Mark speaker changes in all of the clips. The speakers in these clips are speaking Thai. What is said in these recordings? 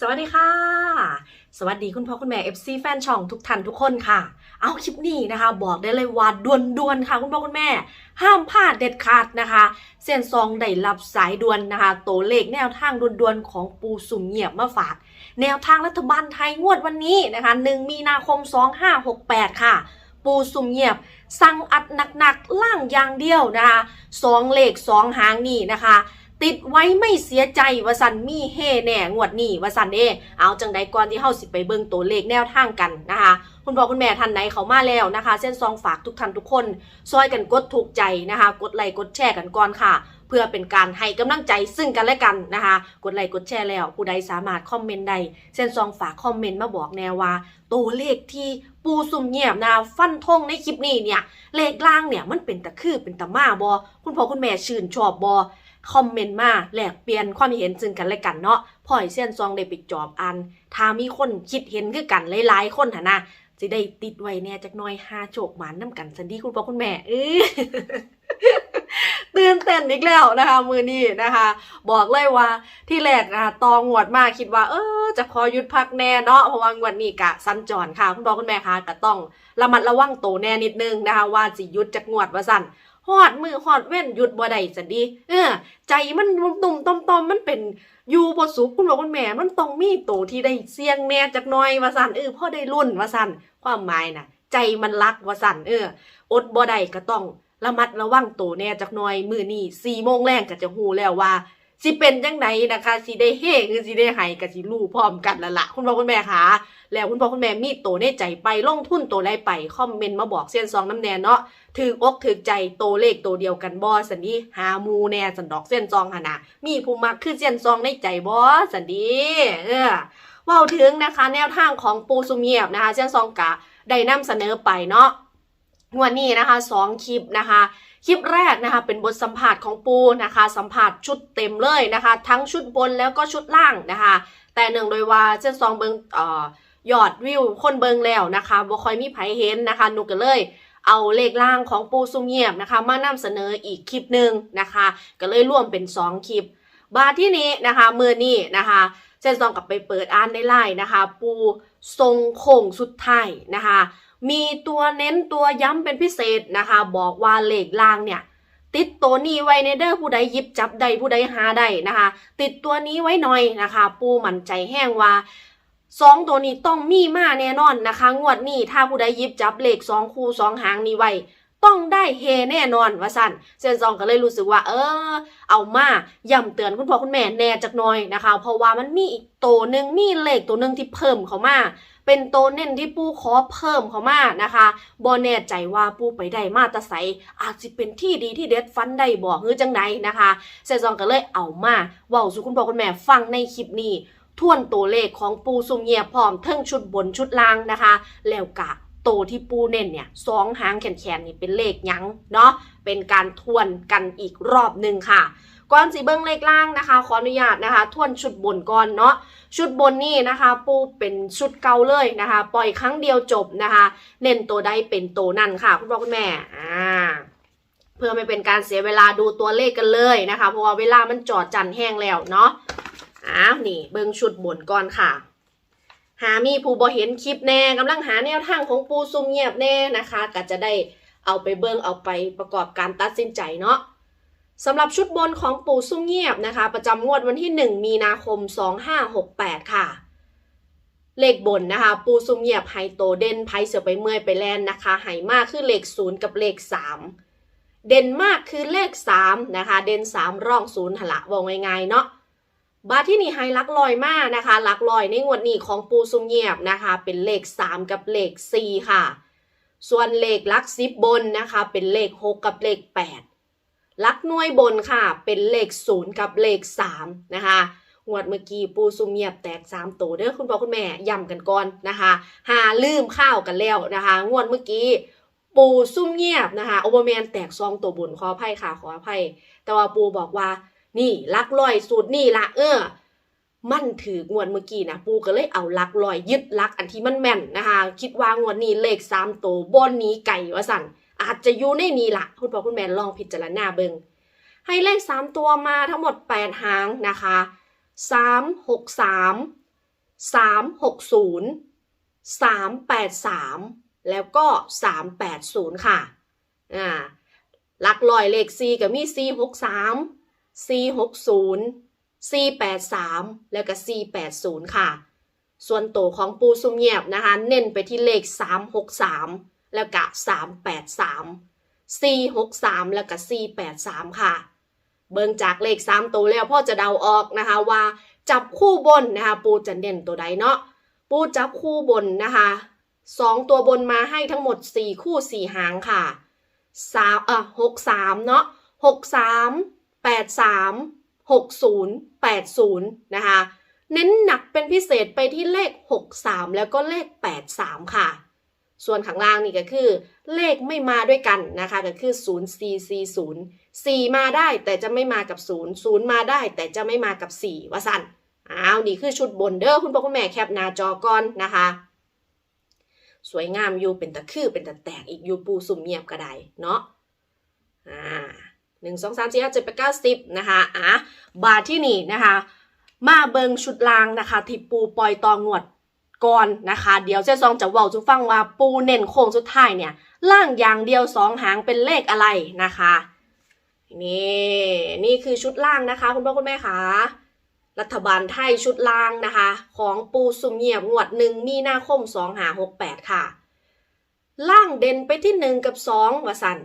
Speaker 1: สวัสดีค่ะ สวัสดีคุณพ่อคุณแม่ FC แฟนช่องทุกท่านทุกคนค่ะ เอาคลิปนี้นะคะ บอกได้เลยว่าด่วนๆค่ะ คุณพ่อคุณแม่ ห้ามพลาดเด็ดขาดนะคะ เส้นซองได้รับสายด่วนนะคะตัวเลขแนวทางด่วนๆของปูสุ่มเงียบมาฝาก แนวทางรัฐบาลไทยงวดวันนี้นะคะ1มีนาคม 2568 ค่ะ ปูสุ่มเงียบ สั่งอัดหนักๆล่างอย่างเดียวนะคะสองเลขสองหางนี่นะคะ ติดไว้ไม่เสียใจวาสันมีเฮแน่งวดนี้วาสันเด้เอาจังใดก่อนที่เฮาสิไปเบิ่งตัวเลขแนวทางกันนะคะ คุณพ่อคุณแม่ท่านไหนเขามาแล้วนะคะ เส้นซองฝากทุกท่านทุกคน ซอยกันกดถูกใจนะคะ กดไลค์กดแชร์กันก่อนค่ะ เพื่อเป็นการให้กำลังใจซึ่งกันและกันนะคะ กดไลค์กดแชร์แล้ว ผู้ใดสามารถคอมเมนต์ใดเส้นซองฝากคอมเมนต์มาบอกแนวว่า ตัวเลขที่ปูสุ่มเงียบนะฟันธงในคลิปนี้เนี่ยเลขล่างเนี่ยมันเป็นตะคือเป็นตะมาบอคุณพ่อคุณแม่ชื่นชอบบอ คอมเมนต์มาแลกเปลี่ยนความเห็นซึ่งกันและกันเนาะพ่อยเส้นซองได้ไปจอบอัน ถ้ามีคนคิดเห็นคือกันหลายๆคนหนนะจะได้ติดไว้แน่จักน้อยหาโชคหมานน้ำกันสันดีคุณพ่อคุณแม่เออตื่นเต้นอีกแล้วนะคะ มือนี้นะคะ บอกเลยว่าที่แรกนะคะตองวดมากคิดว่า เออจะขอหยุดพักแน่เนาะเพราะว่างวดนี้กะสัญจรค่ะ คุณพ่อคุณแม่คะก็ต้องระมัดระวังโตแน่นิดนึงนะคะ ว่าสิหยุดจากงวดว่าสั่น ฮอดมือฮอดเว้นหยุดบ่ได้สันดีเออ ใจมันตุ่มๆตอมๆมันเป็นอยู่บ่สุขคุณพ่อคุณแม่มันต้องมีตัวที่ได้เสียงแน่จักหน่อยว่าสั่นเออพ่อได้รุ่นว่าสั่นความหมายน่ะ ใจมันรักว่าสั่นเออ อดบ่ได้ก็ต้องระมัดระวังตัวแน่จักหน่อยมือนี่สี่โมงแรงก็จะหูแล้วว่า สิเป็นจังไดนะคะสิได้เฮคือสิได้ไห้กับสิรู้พร้อมกันล้วล่ะคุณพ่อคุณแม่คะแล้วคุณพ่อคุณแม่มีตัวในใจไปลงทุนโตัวใดไปคอมเมนต์มาบอกเส้นซองน้ำแน่เนาะถืออกถือใจโตเลขโตเดียวกันบอสันดีหาหมูแน่สันดอกเส้นซองหนนะมีผู้มักคือเส้นซองในใจบอสันดีเออว่าถึงนะคะ แนวทางของปูซุเงียบนะคะเส้นซองกะได้นำเสนอไปเนาะวันนี้นะคะสองคลิปนะคะ คลิปแรกนะคะเป็นบทสัมผัสของปูนะคะ สัมผัสชุดเต็มเลยนะคะ ทั้งชุดบนแล้วก็ชุดล่างนะคะ แต่หนึ่งโดยว่าเส้นซองเบิงเอ่อยอดวิวคนเบิงแล้วนะคะบ่คอยมีไผเห็นนะคะหนูก็เลยเอาเลขล่างของปูซุมเงียบนะคะ มานำเสนออีกคลิปหนึ่งนะคะ ก็เลยร่วมเป็น 2 คลิป บาร์ที่นี้นะคะมือนี้นะคะ เส้นซองกลับไปเปิดอ่านในไลน์นะคะ ปูทรงโค้งสุดท้ายนะคะ มีตัวเน้นตัวย้ำเป็นพิเศษนะคะ บอกว่าเลขล่างเนี่ยติดตัวนี้ไว้ในเด้อผู้ใดหยิบจับใดผู้ใดหาได้นะคะ ติดตัวนี้ไว้หน่อยนะคะ ปูมั่นใจแห้งว่าสองตัวนี้ต้องมีมาแน่นอนนะคะ งวดนี้ถ้าผู้ใดหยิบจับเลขสองคู่สองหางนี้ไว้ ต้องได้เฮแน่นอนว่าสันเซนซองก็เลยรู้สึกว่า เออ เอามาย้ำเตือนคุณพ่อคุณแม่แน่จักหน่อยนะคะ เพราะว่ามันมีอีกตัวหนึ่งมีเลขตัวหนึ่งที่เพิ่มเข้ามา เป็นตัวเน้นที่ปูขอเพิ่มเข้ามานะคะบอแน่ใจว่าปูไปได้มาตะไสอาจจะเป็นที่ดีที่เด็ดฟันได้บอกฮือจังไดนะคะเซซองก็เลยเอามาเว้าสู่คุณพ่อคุณแม่ฟังในคลิปนี้ทวนตัวเลขของปูซุมเงียบพร้อมเทั้งชุดบนชุดล่างนะคะ แล้วกะ ตวที่ปูเน้นเนี่ยสองหางแขนๆนี่เป็นเลขยังเนาะเป็นการทวนกันอีกรอบหนึ่งค่ะก่อนสีเบิ้งเลขล่างนะคะ ขออนุญาตนะคะทวนชุดบนก่อนเนาะชุดบนนี่นะคะ ปูเป็นชุดเก่าเลยนะคะ ปล่อยครั้งเดียวจบนะคะ เน้นตัวใดเป็นตัวนั่นค่ะ คุณพ่อคุณแม่อ่าเพื่อไม่เป็นการเสียเวลาดูตัวเลขกันเลยนะคะ เพราะว่าเวลามันจอดจันแห้งแล้วเนาะอ้าวนี่เบิ้งชุดบนก่อนค่ะ หามีผู้บอเห็นคลิปแน่กำลังหาแนวทางของปูซุ่มเงียบแน่นะคะก็จะได้เอาไปเบิ้งเอาไปประกอบการตัดสินใจเนาะสำหรับชุดบนของปู่ซุ่มเงียบนะคะ ประจำงวดวันที่ 1 มีนาคม 2568 ค่ะ เลขบนนะคะ ปูซุ่มเงียบไฮโตเด่นไพเสือไปเมื่อยไปแลนนะคะไฮมากคือเลข 0 กับเลข 3 เด่นมากคือเลข 3 นะคะ เด่น 3 ร่อง 0หนละบอกง่ายๆเนาะ บาร์ที่นี่ไฮลักลอยมากนะคะลักลอยในงวดนี้ของปูซุ่มเงียบนะคะ เป็นเลข 3 กับเลข 4 ค่ะ ส่วนเลขลักซิบบนนะคะ เป็นเลข 6 กับเลข 8 ลักหน่วยบนค่ะ เป็นเลขศูนย์กับเลขสามนะคะงวดเมื่อกี้ปูซุมเงียบแตกสามตัวเด้อคุณพ่อคุณแม่ย้ำกันก่อนนะคะหาลืมข้าวกันแล้วนะคะ งวดเมื่อกี้ปูซุ่มเงียบนะคะโอเบอร์แมนแตกซองตัวบุญขออภัยค่ะขออภัย แต่ว่าปูบอกว่า นี่ลักลอยสูตรนี่ละเออ มันถืองวดเมื่อกี้นะปูก็เลยเอาลักลอยยึดลักอันที่มันแม่นนะคะ คิดว่างวดนี้เลขสามตัวบนนี้ไก่วะสันอาจจะอยู่ในนี้ละคุณพ่อคุณแม่ลองพิจารณาเบิงให้เลข3ตัวมาทั้งหมด8หางนะคะ3 6 3 360 383แปดสามแล้วก็380ค่ะอ่าลักลอยเลข4ก็มี463 460 483 แล้วก็ 480 ค่ะ ส่วนโตวของปูซุมเงียบนะคะ เน้นไปที่เลข 363 แล้วก็383 463 แล้วก็483 ค่ะ เบิ่งจากเลข 3 ตัวแล้วพ่อจะเดาออกนะคะว่าจับคู่บนนะคะ ปูจะเน้นตัวใดเนาะปูจับคู่บนนะคะสองตัวบนมาให้ทั้งหมด4คู่4หางค่ะสามเอ่อหกสามเนาะหกสาม แปดสามหกศูนย์แปดศูนย์นะคะ เน้นหนักเป็นพิเศษไปที่เลข 63 แล้วก็เลข 83 ค่ะ ส่วนข้างล่างนี่ก็คือ เลขไม่มาด้วยกันนะคะ ก็คือ 0 4 4 0 4 มาได้แต่จะไม่มากับ 0 0 มาได้แต่จะไม่มากับ 4ว่าสันอ้าวนี่คือชุดบนเด้อคุณพ่อคุณแม่แคปหน้าจอก่อนนะคะสวยงามอยู่เป็นตะคือเป็นตะแตกอีกอยู่ปูสุ่มเงียบก็ได้เนาะอ่า หนึ่งสองสามสี่ห้าเจ็ดแปดเก้าสิบนะคะอะบาทที่นี่นะคะมาเบิงชุดลางนะคะที่ปูปล่อยตองวดก่อนนะคะ เดี๋ยวเจ๊ซองจะเว้าจุฟังว่าปูเน้นโค้งสุดท้ายเนี่ยล่างอย่างเดียวสองหางเป็นเลขอะไรนะคะนี่นี่คือชุดล่างนะคะ คุณพ่อคุณแม่คะรัฐบาลไทยชุดล่างนะคะ ของปูสุมเงียบงวดหนึ่งมีนาคมสองหาหกแปดค่ะ ล่างเด่นไปที่หนึ่งกับสองวสัน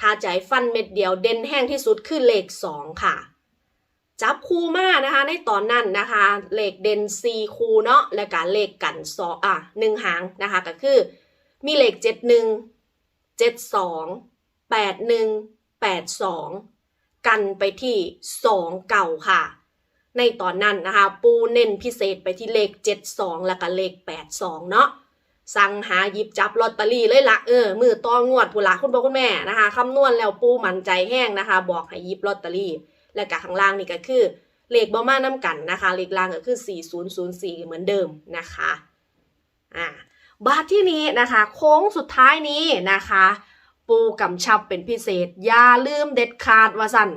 Speaker 1: ถ้าใจฟันเม็ดเดียวเด่นแห้งที่สุดคือเลขสองค่ะ จับคู่มานะคะ ในตอนนั้นนะคะ เลขเด่นสี่คู่เนาะและการเลขกันสองอะหนึ่งหางนะคะก็คือ มีเลขเจ็ดหนึ่งเจ็ดสองแปดหนึ่งแปดสองกันไปที่สองเก่าค่ะ ในตอนนั้นนะคะ ปูเน้นพิเศษไปที่เลขเจ็ดสองแล้วก็เลขแปดสองเนาะ สั่งหาหยิบจับลอตเตอรี่เลยละเออมือตองวดผู้ลักคุณพ่อคุณแม่นะคะคำนวณแล้วปูมั่นใจแห้งนะคะ บอกให้หยิบลอตเตอรี่ และกะข้างล่างนี่ก็คือเลขบอมาน้ำกันนะคะ เลขล่างก็คือ 4004 เหมือนเดิมนะคะอ่าบาทที่นี้นะคะ โค้งสุดท้ายนี้นะคะ ปูกำชับเป็นพิเศษ อย่าลืมเด็ดขาดว่าสั่น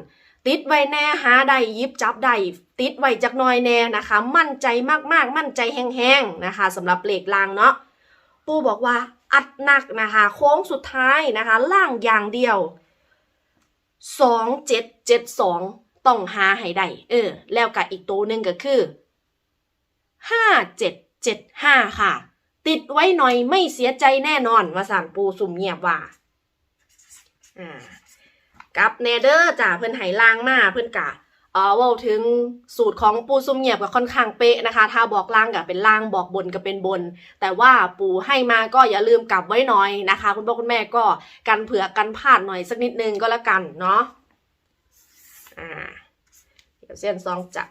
Speaker 1: ติดไว้แน่หาได้ยิบจับได้ติดไว้จักน้อยแน่นะคะ มั่นใจมากๆ มั่นใจแห้งๆนะคะสำหรับเลขล่างเนาะ ปูบอกว่าอัดหนักนะคะโค้งสุดท้ายนะคะล่างอย่างเดียวสองเจ็ดเจ็ดสองต้องหาให้ได้เออ แล้วกับอีกตัวหนึ่งก็คือห้าเจ็ดเจ็ดห้าค่ะ ติดไว้หน่อยไม่เสียใจแน่นอนว่าสารปูสุ่มเงียบว่าอ่ากับเนเดอร์จ้ะเพิ่นไหล่างมาเพิ่นกะ เอ่อว่าถึงสูตรของปูซุ่มเงียบก็ค่อนข้างเป๊ะนะคะ ถ้าบอกล่างก็เป็นล่างบอกบนก็เป็นบน แต่ว่าปูให้มาก็อย่าลืมกลับไว้หน่อยนะคะ คุณพ่อคุณแม่ก็กันเผื่อกันพลาดหน่อยสักนิดนึงก็แล้วกันเนาะอ่าเดี๋ยวเส้นซองจะ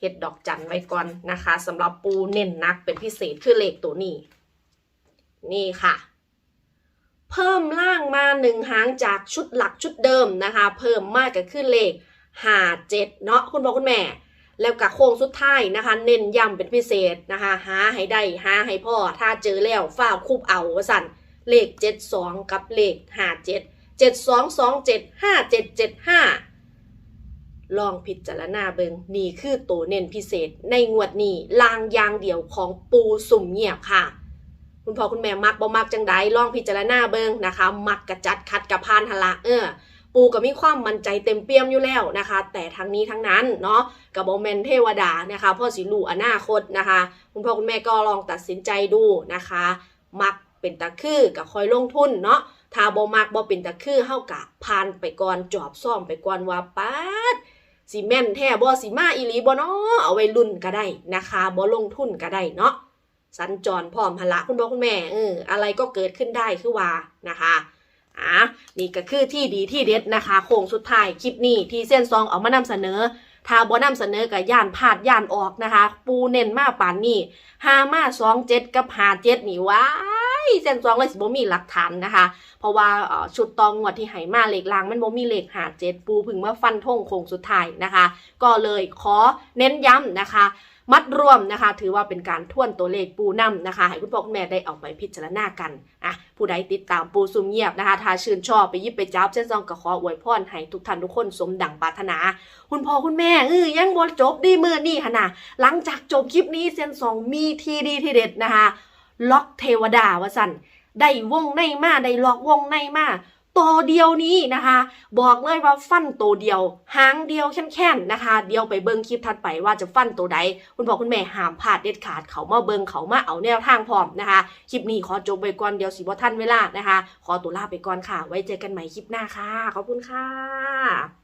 Speaker 1: เฮ็ดดอกจันไว้ก่อนนะคะสำหรับปูเน้นนักเป็นพิเศษคือเลขตัวนี้ นี่ค่ะ เพิ่มล่างมาหนึ่งหางจากชุดหลักชุดเดิมนะคะ เพิ่มมากก็คือเลข ห้าเจ็ดเนาะคุณพ่อคุณแม่ แล้วกับโค้งสุดท้ายนะคะ เน้นย้ำเป็นพิเศษนะคะ หาให้ได้หาให้พ่อ ถ้าเจอแล้วฝ้าคุบเอาสั่นเลขเจ็ดสองกับเลขห้าเจ็ดเจ็ดสองสองเจ็ดห้าเจ็ดเจ็ดห้าลองพิจารณาเบิงนี่คือตัวเน้นพิเศษ ในงวดนี้ลางยางเดี่ยวของปูสุ่มเงียบค่ะ คุณพ่อคุณแม่มักบ่มักจังใดลองพิจารณาเบิงนะคะ มักกระจัดคัดกระพานหละเออ ปูก็มีความมั่นใจเต็มเปี่ยมอยู่แล้วนะคะ แต่ทั้งนี้ทั้งนั้นเนาะกับโมเมนเทวดานะคะพ่อสิลูอนาคตนะคะ คุณพ่อคุณแม่ก็ลองตัดสินใจดูนะคะ มักเป็นตะคือกับคอยลงทุนเนาะถ้าบ่มักบ่เป็นตะคือเฮากะผ่านไปก่อนจอบซ่อมไปก่อนว่าป๊าดสิแม่นแท้บ่สิมาอีหลีบ่เนาะเอาไว้รุ่นก็ได้นะคะบ่ลงทุนก็ได้เนาะสัญจรพร้อมพละคุณพ่อคุณแม่เอออะไรก็เกิดขึ้นได้คือว่านะคะ อะนี่ก็คือที่ดีที่เด็ดนะคะ โค้งสุดท้ายคลิปนี้ที่เส้นซองเอามานำเสนอถ้าบ่นำเสนอกับย่านพลาดย่านออกนะคะ ปูเน้นมาป่านนี้ห้ามาสองเจ็ดกับหาเจ็ดนี่ว้ายเส้นซองเลยสิบ่มีหลักฐานนะคะ เพราะว่าชุดตองงวดที่ไหมาเหล็กลางมันบ่มีเหล็กหาเจ็ดปูพึ่งมาฟันทงโค้งสุดท้ายนะคะ ก็เลยขอเน้นย้ำนะคะ มัดรวมนะคะ ถือว่าเป็นการท่วนตัวเลขปูนํนะคะ ให้คุณพ่อคุณแม่ได้เอาไปพิจารณากันอะผู้ใดติดตามปูซุมเงียบนะคะ ถ้าชื่นชอบไปยิบไปจับเส้นซองก็ขออวยพรให้ทุกท่านทุกคนสมดังปรารถนา คุณพ่อคุณแม่เออยังบ่จบดีมือนี่ค่ะนะหลังจากจบคลิปนี้เซนสองมีทีดีทีเด็ดนะคะ ล็อกเทวดาวะสันได้วงในมาได้ล็อกวงในมา ตัวเดียวนี้นะคะ บอกเลยว่าฟันตัวเดียวหางเดียวแค่นๆนะคะ เดียวไปเบิ้งคลิปถัดไปว่าจะฟันตัวใด คุณพ่อคุณแม่ห้ามพลาดเด็ดขาดเขามาเบิ้งเขามาเอาแนวทางพร้อมนะคะ คลิปนี้ขอจบไปก่อนเดียวสิบ่ทันเวลานะคะ ขอตัวลาไปก่อนค่ะ ไว้เจอกันใหม่คลิปหน้าค่ะ ขอบคุณค่ะ